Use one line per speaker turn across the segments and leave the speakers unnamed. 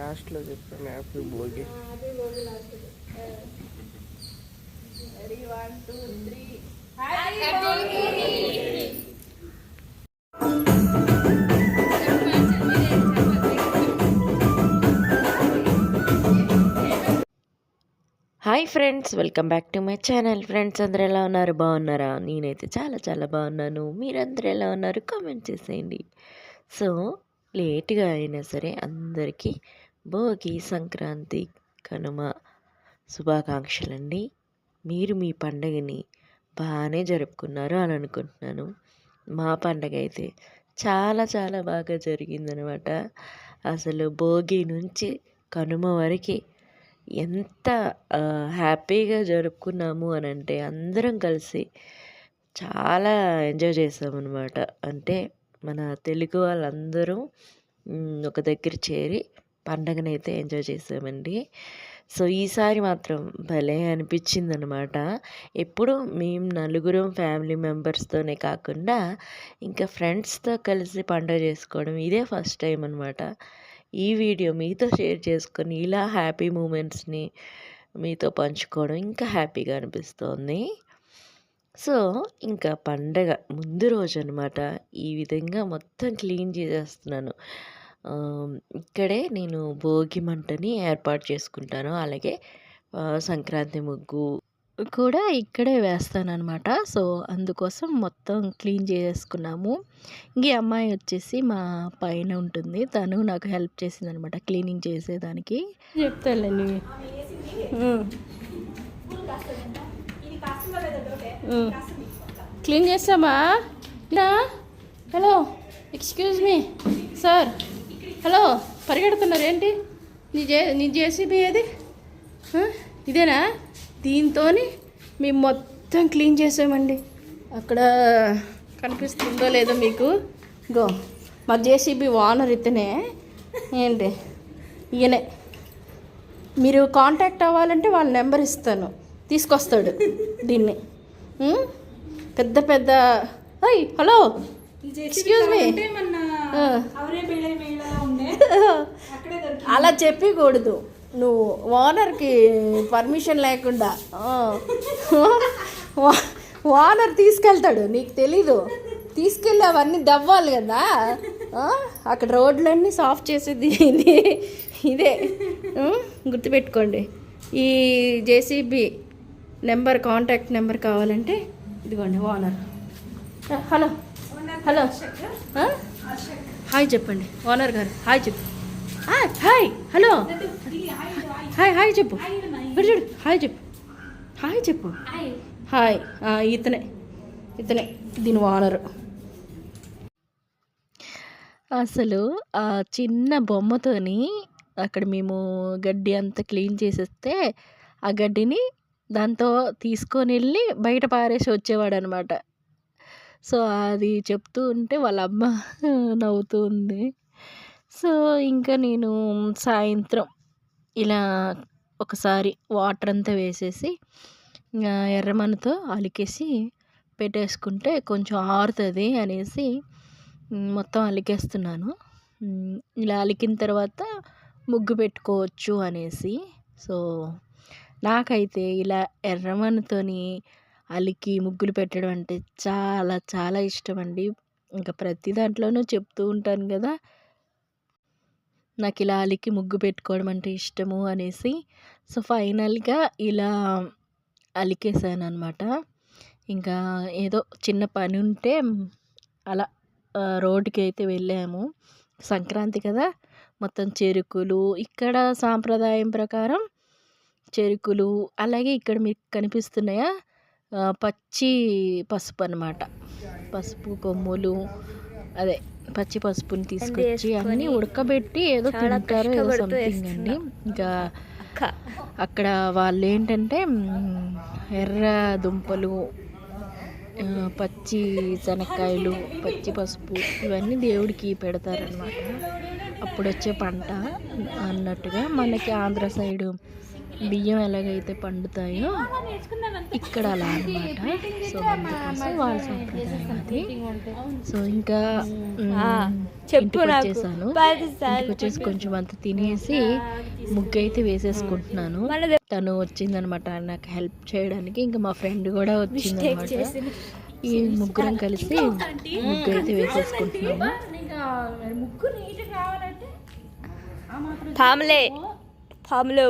లాస్ట్లో చెప్పాను happy Bhogi.
Hi friends welcome back to my channel friends అందరు ఎలా ఉన్నారు? బాగున్నారా? నేనైతే చాలా చాలా బాగున్నాను. మీరందరూ ఎలా ఉన్నారు? కామెంట్ చేసేయండి. సో లేట్గా అయినా సరే అందరికీ భోగి సంక్రాంతి కనుమ శుభాకాంక్షలండి. మీరు మీ పండగని బాగానే జరుపుకున్నారు అని అనుకుంటున్నాను. మా పండగ అయితే చాలా చాలా బాగా జరిగిందనమాట. అసలు భోగి నుంచి కనుమ వరకు ఎంత హ్యాపీగా జరుపుకున్నాము అని అంటే అందరం కలిసి చాలా ఎంజాయ్ చేసామన్నమాట అంటే మన తెలుగు వాళ్ళందరూ ఒక దగ్గర చేరి పండగనైతే ఎంజాయ్ చేసామండి. సో ఈసారి మాత్రం భలే అనిపించింది అనమాట ఎప్పుడు మేము నలుగురం ఫ్యామిలీ మెంబర్స్తోనే కాకుండా ఇంకా ఫ్రెండ్స్తో కలిసి పండుగ చేసుకోవడం ఇదే ఫస్ట్ టైం అనమాట ఈ వీడియో మీతో షేర్ చేసుకొని ఇలా హ్యాపీ మూమెంట్స్ని మీతో పంచుకోవడం ఇంకా హ్యాపీగా అనిపిస్తోంది. సో ఇంకా పండగ ముందు రోజు అనమాట ఈ విధంగా మొత్తం క్లీన్ చేసేస్తున్నాను. ఇక్కడే నేను భోగి మంటని ఏర్పాటు చేసుకుంటాను. అలాగే సంక్రాంతి ముగ్గు కూడా ఇక్కడే వేస్తాను అనమాట సో అందుకోసం మొత్తం క్లీన్ చేసుకున్నాము. ఇంక అమ్మాయి వచ్చేసి మా పైన ఉంటుంది. తను నాకు హెల్ప్ చేసింది అనమాట క్లీనింగ్ చేసేదానికి. చెప్తాలేండి
క్లీన్ చేస్తామా? Hello excuse me sir. Hello పరిగెడుతున్నారు ఏంటి నీ జే నీ జేసీబీ ఏది? ఇదేనా? దీంతో మేము మొత్తం క్లీన్ చేసామండి. అక్కడ కనిపిస్తుందో లేదో మీకు? గో మా జేసీబీ ఓనర్ ఇతనే. ఏంటి? ఈయనే. మీరు కాంటాక్ట్ అవ్వాలంటే వాళ్ళ నెంబర్ ఇస్తాను. తీసుకొస్తాడు దీన్ని? పెద్ద పెద్ద హలో. ఎక్స్క్యూజ్ మీ. అలా చెప్పకూడదు. నువ్వు ఓనర్కి పర్మిషన్ లేకుండా ఓనర్ తీసుకెళ్తాడు నీకు తెలీదు. తీసుకెళ్ళి అవన్నీ దవ్వాలి కదా? అక్కడ రోడ్లన్నీ సాఫ్ చేసేది ఇది ఇదే? గుర్తుపెట్టుకోండి. ఈ జేసీబీ నెంబర్ కాంటాక్ట్ నెంబర్ కావాలంటే ఇదిగోండి ఓనర్. హలో. హలో? హాయ్ చెప్పండి. ఓనర్ గారు హాయ్ చెప్పు. Hi hello. హాయ్ హాయ్ చెప్పు. చూడు హాయ్ చెప్పు. హాయ్ చెప్పు. హాయ్ ఇతనే ఇతనే దీని ఓనర్.
అసలు ఆ చిన్న బొమ్మతోని అక్కడ మేము గడ్డి అంతా క్లీన్ చేసేస్తే ఆ గడ్డిని దాంతో తీసుకొని వెళ్ళి బయట పారేసి వచ్చేవాడు అనమాట సో అది చెప్తూ ఉంటే వాళ్ళ అమ్మ నవ్వుతూ ఉంది. సో ఇంకా నేను సాయంత్రం ఇలా ఒకసారి వాటర్ అంతా వేసేసి ఇంకా ఎర్రమన్నుతో అలికేసి పెట్టేసుకుంటే కొంచెం ఆరుతుంది అనేసి మొత్తం అలికేస్తున్నాను. ఇలా అలికిన తర్వాత ముగ్గు పెట్టుకోవచ్చు అనేసి. సో నాకైతే ఇలా ఎర్రమన్నుతోని అలికి ముగ్గులు పెట్టడం అంటే చాలా చాలా ఇష్టం అండి ఇంకా ప్రతి దాంట్లోనూ చెప్తూ ఉంటాను కదా. నాకు ఇలా అలికి ముగ్గు పెట్టుకోవడం అంటే ఇష్టము అనేసి. సో ఫైనల్గా ఇలా అలికేసాను అనమాట ఇంకా ఏదో చిన్న పని ఉంటే అలా రోడ్డుకి అయితే వెళ్ళాము. సంక్రాంతి కదా. మొత్తం చెరుకులు ఇక్కడ సాంప్రదాయం ప్రకారం చెరుకులు అలాగే ఇక్కడ మీకు కనిపిస్తున్నాయా? పచ్చి పసుపు అన్నమాట పసుపు కొమ్ములు అదే పచ్చి పసుపుని తీసుకొచ్చి అన్నీ ఉడకబెట్టి ఏదో తింటారు ఏదో సంథింగ్ అండి. ఇంకా అక్కడ వాళ్ళు ఏంటంటే ఎర్ర దుంపలు పచ్చి శనక్కాయలు పచ్చి పసుపు ఇవన్నీ దేవుడికి పెడతారనమాట అప్పుడు వచ్చే పంట అన్నట్టుగా మనకి ఆంధ్ర సైడు బియ్యం ఎలాగైతే పండుతాయో ఇక్కడ అలా అనమాట సో అందుకోసం వాళ్ళ సంప్రదాయం అది సో ఇంకా ఇంటికి వచ్చేసాను. ఇంటికి వచ్చేసి కొంచెం అంత తినేసి ముగ్గు అయితే వేసేసుకుంటున్నాను తను వచ్చిందనమాట నాకు హెల్ప్ చేయడానికి ఇంకా మా ఫ్రెండ్ కూడా వచ్చిందనమాట ఈ ముగ్గురం కలిసి ముగ్గు అయితే వేసేసుకుంటున్నాము
పాములే పాములు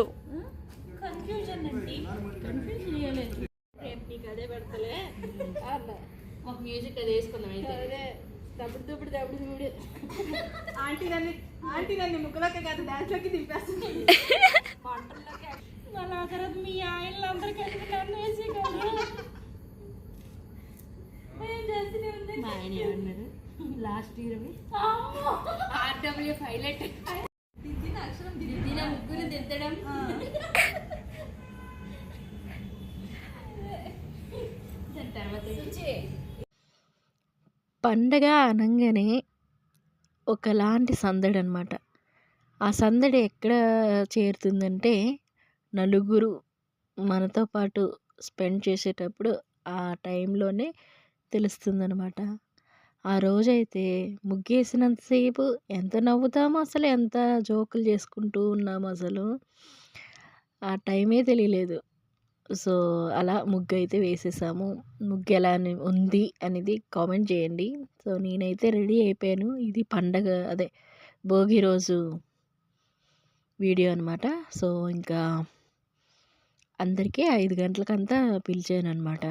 కన్ఫ్యూజన్ అండి. కన్ఫ్యూజ్ చేయలేదు రేపు నీకు అదే పెడతలే. ఒక మ్యూజిక్ అది వేసుకుందాం అయితే. అదే. దప్పుడు దప్పుడు దప్పుడు చూడు ఆంటీ నన్ను ఆంటీ నన్ను ముగ్గులోకి కాదు డాన్స్లోకి దింపేస్తుంది. వంటల్లోకి మళ్ళీ ఆ తర్వాత మీ ఆయనలు అందరూ కలిపి నన్ను వేసి మా ఆయన ఏమన్నారు లాస్ట్ ఇయర్ ఆర్డబ్ల్యూ పైలట్ దిద్దిన అక్షరం దిద్దిన ముగ్గురు దిద్దడం
పండగ అనగానే ఒకలాంటి సందడి అనమాట ఆ సందడి ఎక్కడ చేరుతుందంటే నలుగురు మనతో పాటు స్పెండ్ చేసేటప్పుడు ఆ టైంలోనే తెలుస్తుందనమాట. ఆ రోజైతే ముగ్గేసినంతసేపు ఎంత నవ్వుతామో అసలు ఎంత జోకులు చేసుకుంటూ ఉన్నాము అసలు ఆ టైమే తెలియలేదు. సో అలా ముగ్గు అయితే వేసేసాము. ముగ్గు ఎలా అని ఉంది అనేది కామెంట్ చేయండి. సో నేనైతే రెడీ అయిపోయాను. ఇది పండగ అదే భోగి రోజు వీడియో అనమాట సో ఇంకా అందరికీ ఐదు గంటలకంతా పిలిచాను అనమాట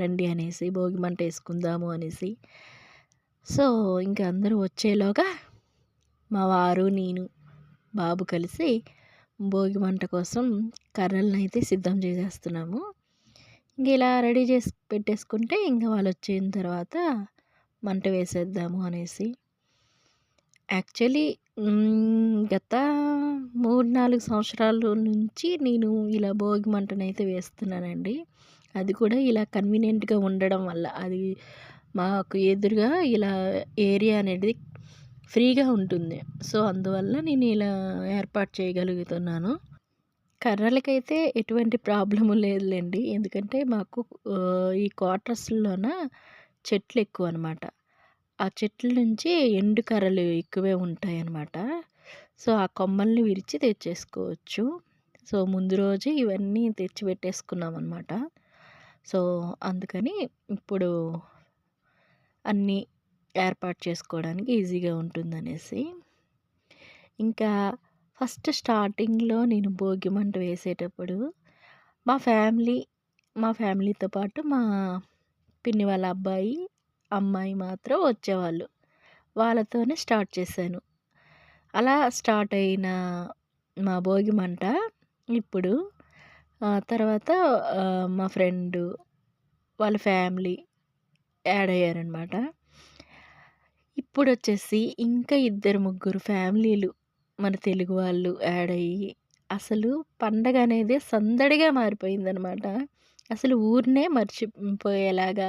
రండి అనేసి భోగి మంట వేసుకుందాము అనేసి. సో ఇంకా అందరూ వచ్చేలోగా మా వారు నేను బాబు కలిసి భోగి మంట కోసం కర్రలను అయితే సిద్ధం చేసేస్తున్నాము. ఇంక ఇలా రెడీ చేసి పెట్టేసుకుంటే ఇంకా వాళ్ళు వచ్చిన తర్వాత మంట వేసేద్దాము అనేసి. యాక్చువల్లీ గత మూడు నాలుగు సంవత్సరాల నుంచి నేను ఇలా భోగి మంటను అయితే వేస్తున్నానండి. అది కూడా ఇలా కన్వీనియంట్గా ఉండడం వల్ల అది మాకు ఎదురుగా ఇలా ఏరియా అనేది ఫ్రీగా ఉంటుంది. సో అందువల్ల నేను ఇలా ఏర్పాటు చేయగలుగుతున్నాను. కర్రలకైతే ఎటువంటి ప్రాబ్లము లేదులేండి. ఎందుకంటే మాకు ఈ క్వార్టర్స్లోన చెట్లు ఎక్కువ అనమాట ఆ చెట్ల నుంచి ఎండు కర్రలు ఎక్కువే ఉంటాయి అన్నమాట సో ఆ కొమ్మల్ని విరిచి తెచ్చేసుకోవచ్చు. సో ముందు రోజు ఇవన్నీ తెచ్చి పెట్టేసుకున్నాం అనమాట సో అందుకని ఇప్పుడు అన్నీ ఏర్పాటు చేసుకోవడానికి ఈజీగా ఉంటుందనేసి. ఇంకా ఫస్ట్ స్టార్టింగ్లో నేను భోగి మంట వేసేటప్పుడు మా ఫ్యామిలీ మా ఫ్యామిలీతో పాటు మా పిన్ని వాళ్ళ అబ్బాయి అమ్మాయి మాత్రం వచ్చేవాళ్ళు. వాళ్ళతోనే స్టార్ట్ చేశాను. అలా స్టార్ట్ అయిన మా భోగి మంట ఇప్పుడు తర్వాత మా ఫ్రెండ్ వాళ్ళ ఫ్యామిలీ యాడ్ అయ్యారనమాట. ఇప్పుడు వచ్చేసి ఇంకా ఇద్దరు ముగ్గురు ఫ్యామిలీలు మన తెలుగు వాళ్ళు యాడ్ అయ్యి అసలు పండగ అనేది సందడిగా మారిపోయిందనమాట. అసలు ఊరినే మర్చిపోయేలాగా.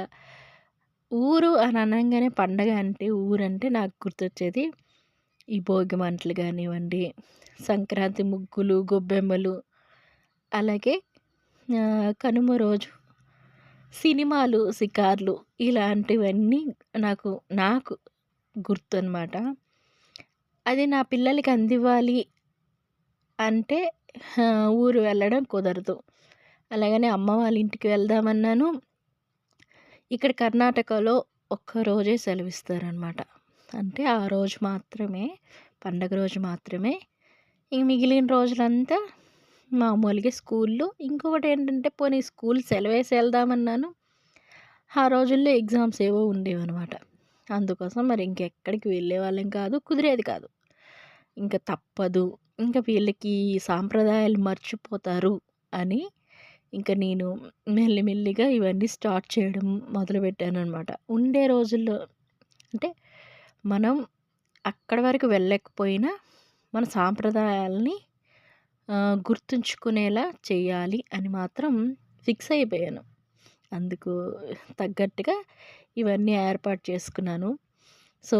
ఊరు అని అనగానే పండగ అంటే ఊరంటే నాకు గుర్తొచ్చేది ఈ భోగి మంటలు కానివ్వండి సంక్రాంతి ముగ్గులు గొబ్బెమ్మలు అలాగే కనుమ రోజు సినిమాలు షికార్లు ఇలాంటివన్నీ నాకు నాకు గుర్తు అనమాట అది నా పిల్లలకి అందివ్వాలి అంటే ఊరు వెళ్ళడం కుదరదు. అలాగనే అమ్మ వాళ్ళ ఇంటికి వెళ్దామన్నాను. ఇక్కడ కర్ణాటకలో ఒక్క రోజే సెలవిస్తారనమాట. అంటే ఆ రోజు మాత్రమే పండగ రోజు మాత్రమే. ఇంక మిగిలిన రోజులంతా మామూలుగా స్కూల్లో ఇంకొకటి ఏంటంటే పోనీ స్కూల్ సెలవేసి వెళ్దామన్నాను. ఆ రోజుల్లో ఎగ్జామ్స్ ఏవో ఉండేవన్నమాట అందుకోసం మరి ఇంకెక్కడికి వెళ్ళే వాళ్ళం కాదు కుదిరేది కాదు. ఇంకా తప్పదు. ఇంకా వీళ్ళకి సాంప్రదాయాలు మర్చిపోతారు అని ఇంకా నేను మెల్లిమెల్లిగా ఇవన్నీ స్టార్ట్ చేయడం మొదలుపెట్టాను అనమాట ఉండే రోజుల్లో అంటే మనం అక్కడి వరకు వెళ్ళకపోయినా మన సాంప్రదాయాలని గుర్తుంచుకునేలా చేయాలి అని మాత్రం ఫిక్స్ అయిపోయాను. అందుకు తగ్గట్టుగా ఇవన్నీ ఏర్పాటు చేసుకున్నాను. సో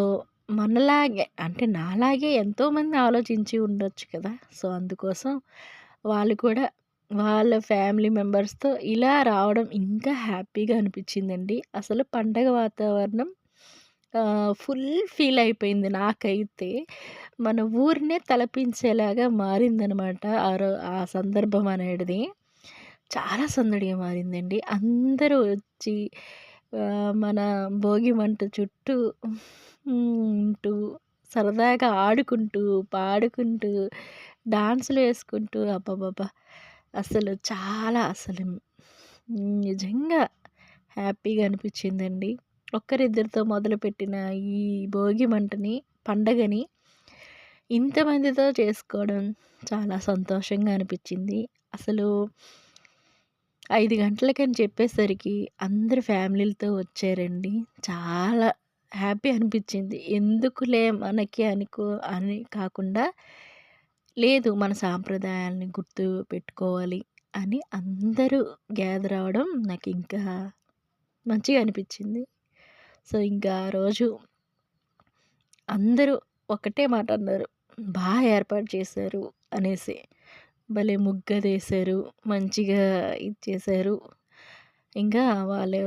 మనలాగే అంటే నాలాగే ఎంతోమంది ఆలోచించి ఉండొచ్చు కదా! సో అందుకోసం వాళ్ళు కూడా వాళ్ళ ఫ్యామిలీ మెంబర్స్తో ఇలా రావడం ఇంకా హ్యాపీగా అనిపించిందండి. అసలు పండగ వాతావరణం ఫుల్ ఫీల్ అయిపోయింది నాకైతే. మన ఊరినే తలపించేలాగా మారిందనమాట ఆ ఆ సందర్భం అనేది చాలా సందడిగా మారిందండి. అందరూ వచ్చి మన భోగి మంట చుట్టూ ఉంటూ సరదాగా ఆడుకుంటూ పాడుకుంటూ డాన్సులు వేసుకుంటూ అబ్బాబాబా అసలు చాలా అసలు నిజంగా హ్యాపీగా అనిపించిందండి. ఒక్కరిద్దరితో మొదలుపెట్టిన ఈ భోగి మంటని పండగని ఇంతమందితో చేసుకోవడం చాలా సంతోషంగా అనిపించింది. అసలు ఐదు గంటలకని చెప్పేసరికి అందరు ఫ్యామిలీలతో వచ్చారండి. చాలా హ్యాపీ అనిపించింది. ఎందుకులే మనకి అనుకో అని కాకుండా లేదు మన సాంప్రదాయాలని గుర్తు పెట్టుకోవాలి అని అందరూ గ్యాదర్ అవ్వడం నాకు ఇంకా మంచిగా అనిపించింది. సో ఇంకా ఆ రోజు అందరూ ఒకటే మాట అన్నారు. బాగా ఏర్పాటు చేశారు అనేసి. భలే ముగ్గదేశారు మంచిగా ఇది చేశారు ఇంకా వాళ్ళు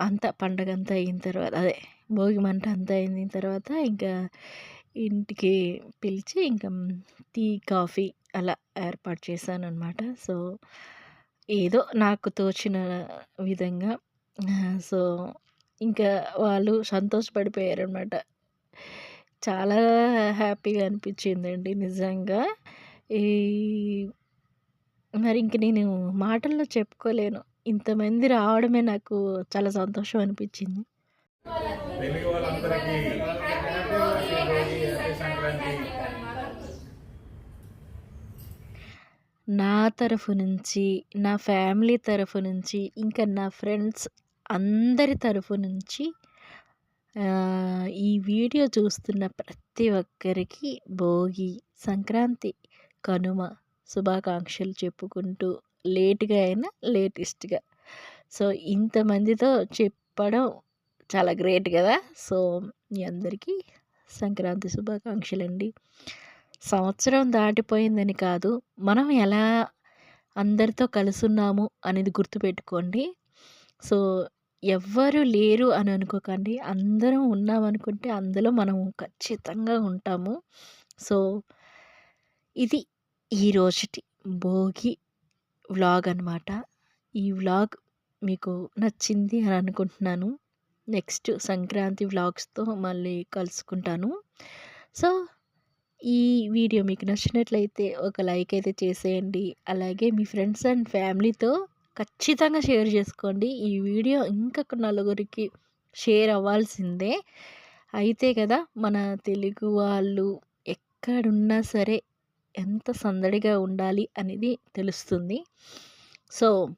అంతా పండగ అంతా అయిన తర్వాత అదే భోగి మంట అంతా అయిన తర్వాత ఇంకా ఇంటికి పిలిచి ఇంకా టీ కాఫీ అలా ఏర్పాటు చేశాను అనమాట సో ఏదో నాకు తోచిన విధంగా. సో ఇంకా వాళ్ళు సంతోషపడిపోయారు అనమాట చాలా హ్యాపీగా అనిపించిందండి నిజంగా. ఈ మరి ఇంక నేను మాటల్లో చెప్పుకోలేను. ఇంతమంది రావడమే నాకు చాలా సంతోషం అనిపించింది.
తెలుగు వాళ్ళందరికీ
నా తరఫు నుంచి నా ఫ్యామిలీ తరఫు నుంచి ఇంకా నా ఫ్రెండ్స్ అందరి తరఫు నుంచి ఈ వీడియో చూస్తున్న ప్రతి ఒక్కరికి భోగి సంక్రాంతి. కనుమ శుభాకాంక్షలు చెప్పుకుంటూ లేట్గా అయినా లేటెస్ట్గా. సో ఇంతమందితో చెప్పడం చాలా గ్రేట్ కదా! సో మీ అందరికీ సంక్రాంతి శుభాకాంక్షలు అండి సంవత్సరం దాటిపోయిందని కాదు మనం ఎలా అందరితో కలుసున్నాము అనేది గుర్తుపెట్టుకోండి. సో ఎవ్వరు లేరు అని అనుకోకండి. అందరం ఉన్నామనుకుంటే అందులో మనము ఖచ్చితంగా ఉంటాము. సో ఇది ఈరోజుటి భోగి వ్లాగ్ అనమాట ఈ వ్లాగ్ మీకు నచ్చింది అని అనుకుంటున్నాను. నెక్స్ట్ సంక్రాంతి వ్లాగ్స్తో మళ్ళీ కలుసుకుంటాను. సో ఈ వీడియో మీకు నచ్చినట్లయితే ఒక లైక్ అయితే చేసేయండి. అలాగే మీ ఫ్రెండ్స్ అండ్ ఫ్యామిలీతో ఖచ్చితంగా షేర్ చేసుకోండి. ఈ వీడియో ఇంకొక నలుగురికి షేర్ అవ్వాల్సిందే. అయితే కదా మన తెలుగు వాళ్ళు ఎక్కడున్నా సరే ఎంత సందడిగా ఉండాలి అనేది తెలుస్తుంది. సో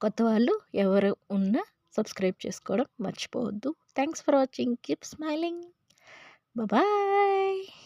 కొత్త వాళ్ళు ఎవరు ఉన్నా సబ్స్క్రైబ్ చేసుకోవడం మర్చిపోవద్దు. Thanks for watching. Keep smiling. Bye.